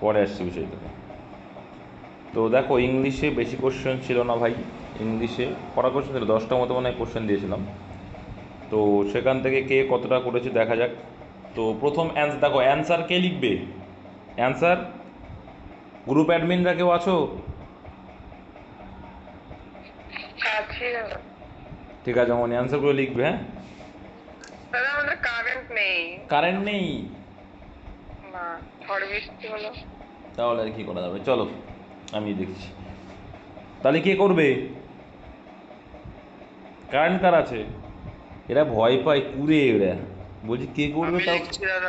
পরে আসছি বিষয়টা তো দেখো ইংলিশে বেশি কোশ্চেন ছিল না ভাই। ইংলিশে কটা কোশ্চেন ছিল দশটা মতো মনে হয় কোশ্চেন দিয়েছিলাম। তো সেখান থেকে কে কতটা করেছে দেখা যাক। তো প্রথম অ্যান্সার দেখো অ্যান্সার কে লিখবে? অ্যান্সার গ্রুপ অ্যাডমিনরা কেউ আছো? ঠিক আছে আমার অ্যান্সারগুলো লিখবে হ্যাঁ? কারেন্ট নেই। কারেন্ট নেই? না। ঝড় বৃষ্টি হলো। তাহলে আর কি করা যাবে? চলো আমি দেখছি। তাহলে কে করবে? কারেন্ট কার আছে? এরা ভয় পায় কুড়ে এরা। বলছি কে করবে তাও?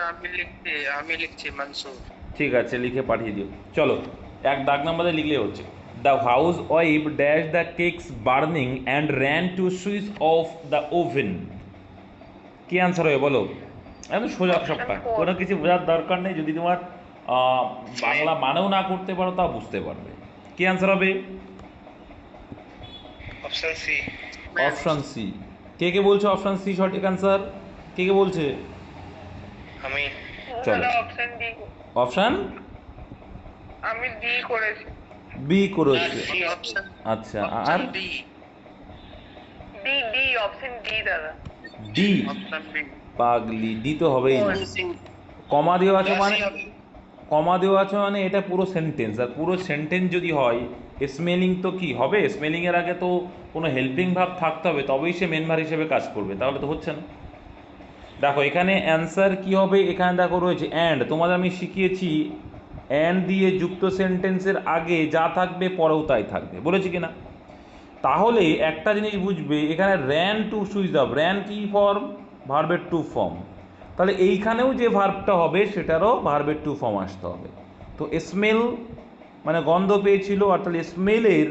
আমি লিখছি আমি লিখছি মনসুর। ঠিক আছে লিখে পাঠিয়ে দিও। চলো এক ডাক নাম্বারে লিখলে হচ্ছে। The housewife dash the cakes burning and ran to switch off the oven কি অ্যান্সার হবে বলো? একদম সোজা সবটা কোনো কিছু বোঝার দরকার নেই। যদি তোমার বাংলা মানেও না করতে পারো তা বুঝতে পারবে। কি অ্যান্সার হবে? অপশন সি অপশন সি কে কে বলছে অপশন সি সঠিক অ্যান্সার কে কে বলছে? আমি। চলো। অপশন ডি অপশন আমি ডি করেছি। বি করেছে। আচ্ছা আর? D D D option D দাদা। ডি অপশন বি পাগলি ডি তো হবেই না। কমা দেওয়া আছে মানে? কমা দেওয়া আছে মানে এটা পুরো সেন্টেন্স আর পুরো সেন্টেন্স যদি হয় স্মেলিং তো কি হবে? স্মেলিং এর আগে তো কোনো হেল্পিং ভাব থাকতে হবে, তবেই সে মেন ভার হিসেবে কাজ করবে, তাহলে তো হচ্ছে না। দেখো, এখানে অ্যান্সার কি হবে? এখানে দেখো রয়েছে অ্যান্ড তোমাদের আমি শিখিয়েছি অ্যান্ড দিয়ে যুক্ত সেন্টেন্সের আগে যা থাকবে পরেও তাই থাকবে, বলেছি কি না? তাহলে একটা জিনিস বুঝবে, এখানে ran to switch off ran কি ফর্ম ভার্বের টু ফর্ম তাহলে এইখানেও যে ভার্বটা হবে সেটারও ভার্বের টু ফর্ম আসতে হবে। তো স্মেল মানে গন্ধ পেয়েছিল আর তাহলে স্মেলের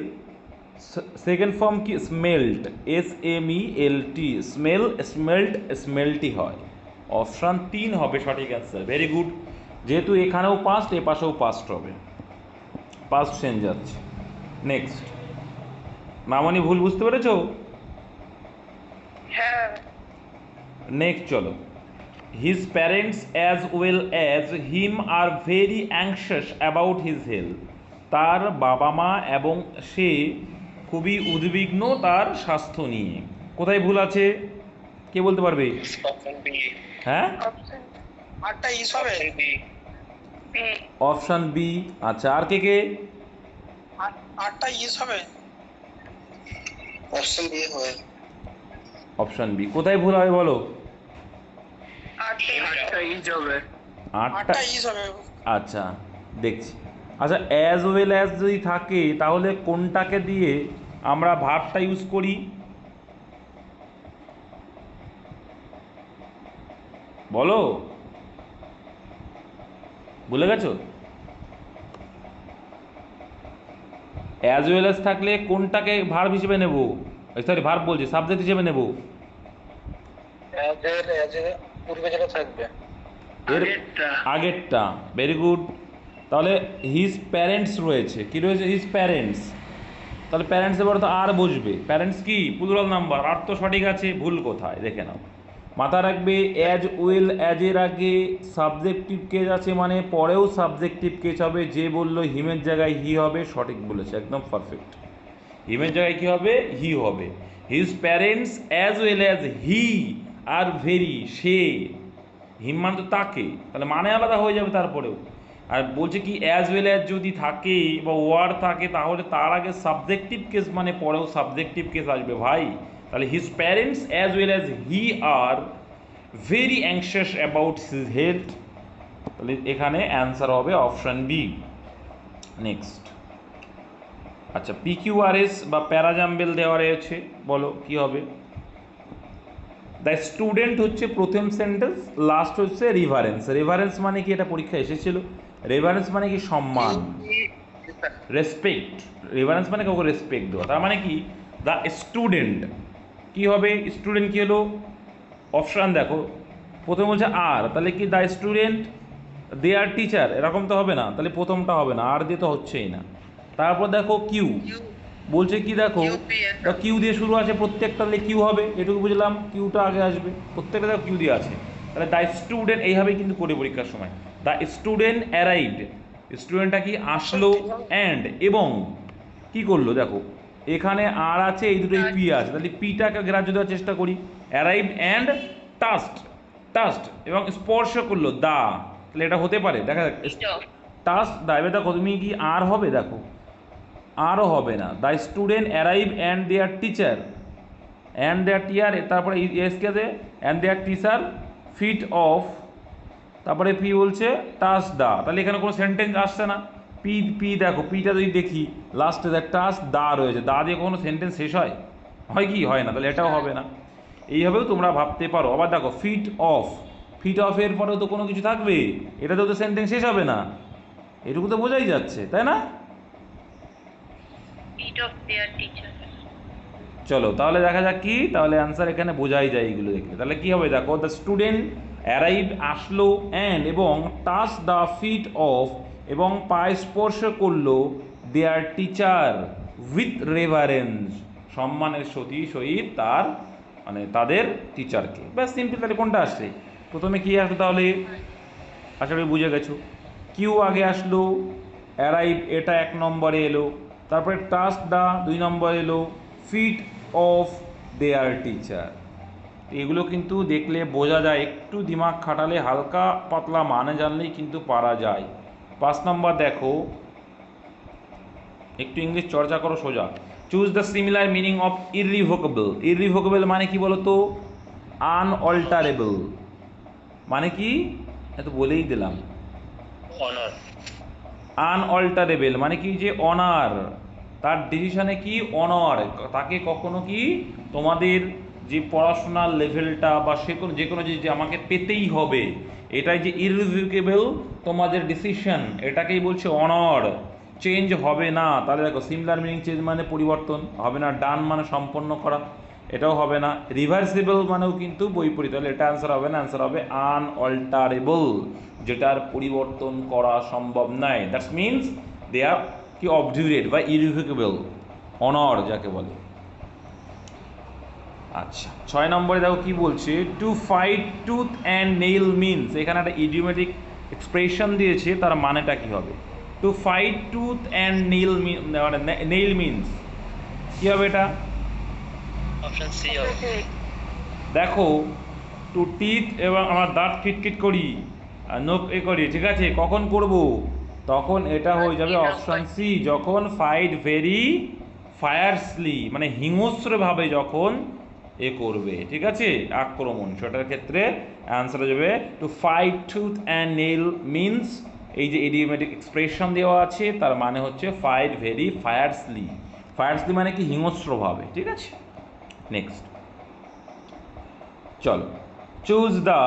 সেকেন্ড ফর্ম কি? Smelt S M E L T smell smelt smelt হয়। অপশান তিন হবে সঠিক অ্যান্সার ভেরি গুড যেহেতু এখানেও পাস্ট এ পাশেও পাস্ট হবে। পাস্ট চেঞ্জ যাচ্ছে নেক্সট মামনি ভুল বুঝতে পেরেছ? হ্যাঁ। নেক্সট চলো। His parents as well as him are very anxious about his health তার বাবা মা এবং সে খুবই উদ্বিগ্ন তার স্বাস্থ্য নিয়ে। কোথায় ভুল আছে? কে বলতে পারবে? অপশন বি হ্যাঁ? Option B B option B আচ্ছা আর কে কে? আটটা ইস হবে। অপশন বি হবে। অপশান বি কোথায় ভুল হবে বলো? আটটা ইস হবে। আটটা ইস হবে। আচ্ছা দেখছি। আচ্ছা অ্যাজ ওয়েল অ্যাজ যদি থাকে তাহলে কোনটাকে দিয়ে আমরা ভার্বটা ইউজ করি? বলো। ভুলে গেছো? অ্যাজ ওয়েল অ্যাজ থাকলে কোনটাকে ভার্ব হিসেবে নেব? সরি ভার্ব বলছি সাবজেক্ট হিসেবে নেব। পূর্বে যেটা থাকবে আগেরটা। ভেরি গুড তাহলে হিজ প্যারেন্টস রয়েছে। কি রয়েছে? হিজ প্যারেন্টস তাহলে প্যারেন্টসের পরে তো আর বুঝবে। প্যারেন্টস কি? প্লুরাল নাম্বার আর তো সঠিক আছে ভুল কোথায়? দেখে নাও। মাথা রাখবে অ্যাজ ওয়েল অ্যাজের আগে সাবজেক্টিভ কেস আছে মানে পরেও সাবজেক্টিভ কেস হবে। যে বলল হিমের জায়গায় হি হবে সঠিক বলেছে। একদম পারফেক্ট হিমের জায়গায় কী হবে? হি হবে। His parents as well as he are very, say him মানে তো তাকে, তাহলে মানে আলাদা হয়ে যাবে তারপরেও। আর বলছে কি অ্যাজ ওয়েল অ্যাজ যদি থাকে বা ওয়ার থাকে, তাহলে তার আগে সাবজেক্টিভ কেস মানে পরেও সাবজেক্টিভ কেস আসবে ভাই। তাহলে his parents as well as he are very anxious about his health তাহলে এখানে অ্যান্সার হবে অপশান বি নেক্সট আচ্ছা পিকিউআরএস বা প্যারাজাম্বেল দেওয়া রয়েছে, বলো কি হবে? দ্য স্টুডেন্ট হচ্ছে প্রথম সেন্টেন্স লাস্ট হচ্ছে রিভারেন্স রিভারেন্স মানে কি? এটা পরীক্ষা এসেছিল। রেভারেন্স মানে কি? সম্মান। রেসপেক্ট রেভারেন্স মানে কাউকে রেসপেক্ট দেওয়া। তার মানে কি? দ্য স্টুডেন্ট কি হবে? স্টুডেন্ট কি হলো? অপশান দেখো। প্রথমে বলছে আর তাহলে কি the student they are teacher এরকম তো হবে না। তাহলে প্রথমটা হবে না। আর দিয়ে তো হচ্ছেই না। তারপর দেখো কিউ বলছে কি দেখো কিউ দিয়ে। শুরু আছে প্রত্যেকটা তাহলে কিউ হবে এটুকু বুঝলাম কিউটা আগে আসবে প্রত্যেকটা দেখো কিউ দিয়ে আছে। তাহলে দ্য স্টুডেন্ট এইভাবেই কিন্তু করে পরীক্ষার সময়। দ্য স্টুডেন্ট অ্যারাইভড স্টুডেন্টটা কি আসলো অ্যান্ড এবং কি করল দেখো এখানে আর আছে এই দুটোই পি আছে তাহলে পিটাকে গ্রাহ্য দেওয়ার চেষ্টা করি। অ্যারাইভ অ্যান্ড টাস্ট টাস্ট এবং স্পর্শ করল দা তাহলে এটা হতে পারে দেখা যাক। Of. দা এবার দেখো তুমি কি আর হবে দেখো। আরও হবে না। The student arrive and there teacher and there tear তারপরে এসকে আছে and there teacher fit of তারপরে পি বলছে টাস দা তাহলে এখানে কোনো সেন্টেন্স আসছে না। পি পি দেখো, পিটা যদি দেখি লাস্টে দেখ টাস দা রয়েছে দা দিয়ে কোনো সেন্টেন্স শেষ হয়? হয় কি? হয় না, তাহলে এটাও হবে না। এইভাবেও তোমরা ভাবতে পারো। আবার দেখো ফিট অফ ফিট অফের পরেও তো কোনো কিছু থাকবে? এটাতেও তো সেন্টেন্স শেষ হবে না। এটুকু তো বোঝাই যাচ্ছে, তাই না? চলো, তাহলে দেখা যাক কি? তাহলে অ্যান্সার এখানে বোঝাই যায় এগুলো দেখলে তাহলে কি হবে? দেখো দ্য স্টুডেন্ট অ্যারাইভ আসলো অ্যান্ড এবং টাচ দ্য ফিট অফ এবং পায়ে স্পর্শ করল দেয়ার টিচার উইথ রেভারেন্স সম্মানের সতী সহিত তার মানে তাদের টিচারকে ব্যাস সিম্পল তাহলে কোনটা আসছে? প্রথমে কি আসলো তাহলে? আশা করি বুঝে গেছো। কিউ আগে আসলো অ্যারাইভ এটা এক নম্বরে এলো। তারপরে টাস্ক দা দুই নম্বর এলো ফিট অফ দেয়ার টিচার এগুলো কিন্তু দেখলে বোঝা যায়, একটু দিমাগ খাটালে হালকা পাতলা মানে জানলেই কিন্তু পারা যায়। পাঁচ নম্বর দেখো, একটু ইংলিশ চর্চা করো সোজা। Choose the similar meaning of irrevocable irrevocable মানে কি বলতো? আনঅল্টারেবল মানে কি? এত বলেই দিলাম। আনঅল্টারেবল মানে কি যে অনার তার ডিসিশনে কি অনার তাকে কখনো কি তোমাদের যে পড়াশোনার লেভেলটা বা সে কোনো, যে কোনো জিনিস যে আমাকে পেতেই হবে, এটাই যে ইররিভিউকেবল তোমাদের ডিসিশন এটাকেই বলছে অনর চেঞ্জ হবে না। তাহলে দেখো সিমিলার মিনিং চেঞ্জ মানে পরিবর্তন, হবে না ডান মানে সম্পন্ন করা। এটাও হবে না। রিভার্সিবল মানেও কিন্তু বৈপরীত তাহলে এটা অ্যান্সার হবে না অ্যান্সার হবে আনঅল্টারেবল যেটার পরিবর্তন করা সম্ভব নয় দ্যাটস মিনস দে আর কি অবডিউরেট বা ইরিভেকেবল অনর যাকে বলে। আচ্ছা ছয় নম্বরে দেখো কি বলছে? To fight tooth and nail means এখানে একটা ইডিওমেটিক এক্সপ্রেশন দিয়েছে, তার মানেটা কি হবে? To fight tooth and nail mean মানে নেইল মিনস কী হবে এটা? অপশন সি দেখো টু টিথ এবং আমার দাঁত কিটকিট করি আর নখ এ করি ঠিক আছে? কখন করব? তখন এটা হয়ে যাবে অপশন সি যখন ফাইট ভেরি ফায়ারসলি মানে হিংস্রভাবে যখন এ করবে ঠিক আছে? আক্রমণ সেটার ক্ষেত্রে অ্যান্সার হয়ে যাবে to fight tooth and nail means এই যে ইডিওমেটিক এক্সপ্রেশন দেওয়া আছে তার মানে হচ্ছে ফাইট ভেরি ফায়ারসলি ফায়ারসলি মানে কি? হিংস্রভাবে ঠিক আছে? নেক্সট চলো। Choose the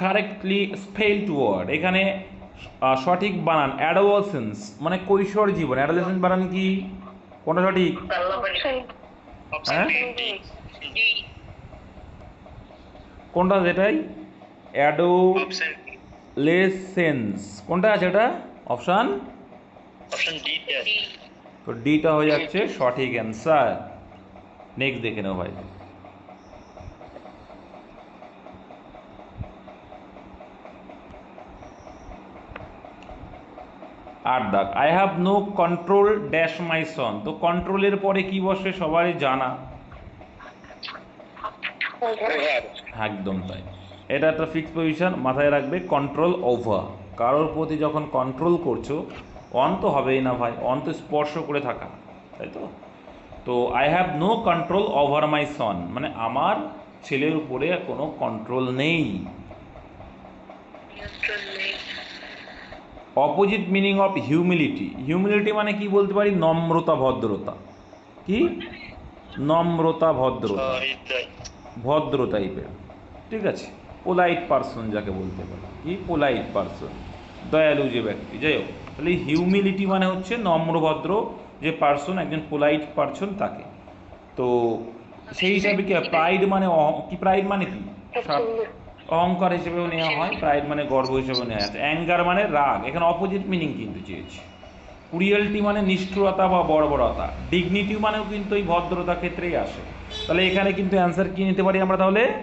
correctly spelled word এখানে সঠিক বানান। অ্যাডোলসেন্স মানে কৈশোর জীবন। অ্যাডোলসেন্স বানান কি? কোনটা সঠিক? হ্যাঁ? কোনটা যেটাই? অ্যাডোলেসেন্স কোনটা আছে এটা? Option option D D. তো ডিটা হয়ে যাচ্ছে সঠিক অ্যান্সার নেক্সট দেখে নাও ভাই। আট দাগ। I have no control dash my son তো কন্ট্রোলের পরে কি বসে সবারই জানা। একদম তাই। এটা একটা ফিক্স পজিশন মাথায় রাখবে কন্ট্রোল ওভার কারোর প্রতি যখন কন্ট্রোল করছ অন তো হবেই না ভাই অন তো স্পর্শ করে থাকা। তাই তো? তো I have no control over my son মানে আমার ছেলের উপরে কোনো কন্ট্রোল নেই। Opposite meaning of humility humility মানে কি বলতে পারি? নম্রতা ভদ্রতা। কি? নম্রতা ভদ্রতা। ভদ্র টাইপের ঠিক আছে? পোলাইট পার্সন যাকে বলতে পারে। কি? পোলাইট পার্সন দয়ালু যে ব্যক্তি। যাই হোক তাহলে হিউমিলিটি মানে হচ্ছে নম্রভদ্র যে পার্সন একজন পোলাইট পার্সন তাকে। তো সেই হিসাবে কি প্রাইড মানে অহ- কি প্রাইড মানে কি? অহংকার হিসেবেও নেওয়া হয় প্রাইড মানে গর্ব হিসেবেও নেওয়া আছে অ্যাঙ্গার মানে রাগ। এখানে অপোজিট মিনিং কিন্তু চেয়েছে। কুরিয়ালটি মানে নিষ্ঠুরতা বা বর্বরতা। ডিগনিটি মানেও কিন্তু এই ভদ্রতা ক্ষেত্রেই আসে। তাহলে এখানে কিন্তু অ্যান্সার কি নিতে পারি আমরা তাহলে?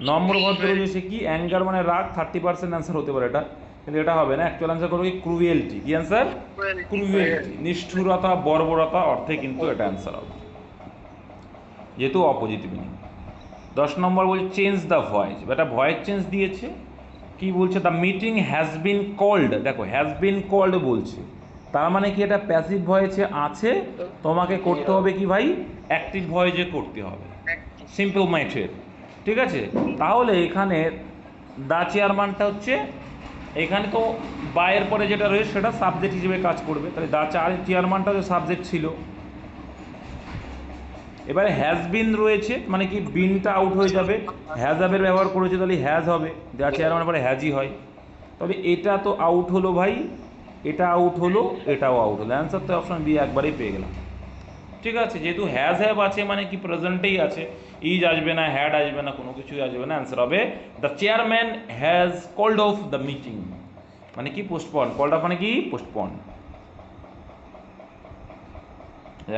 নম্র ভদ্র সে কি? অ্যাঙ্গার মানে রাগ থার্টি পার্সেন্ট অ্যান্সার হতে পারে এটা। কিন্তু এটা হবে না। অ্যাকচুয়াল অ্যান্সার করব কি? ক্রুয়েলটি কি অ্যান্সার ক্রুয়েলটি নিষ্ঠুরতা বর্বরতা অর্থে কিন্তু এটা অ্যান্সার হবে। যেহেতু অপোজিট মিনিং দশ নম্বর বলছে চেঞ্জ দ্য ভয়েস এটা ভয়েস চেঞ্জ দিয়েছে। কি বলছে? The meeting has been called দেখো হ্যাজ বিন কল্ড বলছে। তার মানে কি এটা প্যাসিভ ভয়েসে আছে? তোমাকে করতে হবে কি ভাই? অ্যাক্টিভ ভয়েসে করতে হবে। সিম্পল ম্যাথের ঠিক আছে? তাহলে এখানে দা চেয়ারম্যানটা হচ্ছে এখানে তো বায়ের পরে যেটা রয়েছে সেটা সাবজেক্ট হিসেবে কাজ করবে। তাহলে দা চার চেয়ারম্যানটা যে সাবজেক্ট ছিল। এবারে হ্যাজ বিন রয়েছে মানে কি বিনটা আউট হয়ে যাবে। হ্যাজ হ্যাভের ব্যবহার করেছে, তাহলে হ্যাজ হবে। যা চেয়ারম্যান পরে হ্যাজই হয়। তবে এটা তো আউট হলো ভাই, এটা আউট হলো, এটাও আউট হলো। অ্যান্সার তো অপশান বি একবারেই পেয়ে গেলাম। ঠিক আছে, যেহেতু হ্যাজ হ্যাভ আছে মানে কি প্রেজেন্টেই আছে। ইজ আসবে না হ্যাড আসবে না কোনো কিছুই আসবে না। অ্যান্সার হবে the chairman has called off the meeting মানে কি? পোস্টপন কল্ড অফ মানে কি? পোস্টপন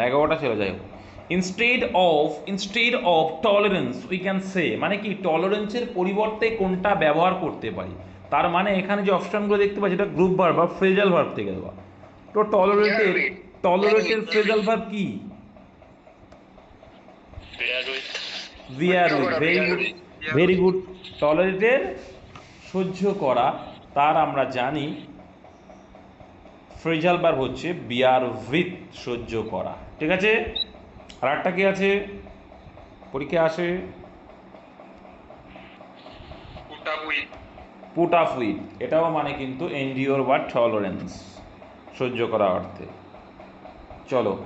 এগারোটা ছিল যাই হোক। Instead of instead of tolerance we can say মানে কি? টলারেন্সের পরিবর্তে কোনটা ব্যবহার করতে পারি। তার মানে এখানে যে অপশনগুলো দেখতে পাচ্ছি এটা গ্রুপ ভার্ব বা ফ্রেজাল ভার্ব থেকে দেওয়া। তো টলারেটের টলারেটের ফ্রেজাল ভার্ব কি? With very good very good টলারেটের সহ্য করা তার আমরা জানি ফ্রেজাল বার হচ্ছে বিয়ার উইথ সহ্য করা। ঠিক আছে? আর একটা কি আছে? পরীক্ষা আসে? পুট আপ উইথ এটাও মানে কিন্তু এনডিওর বা টলারেন্স সহ্য করা অর্থে। চলো।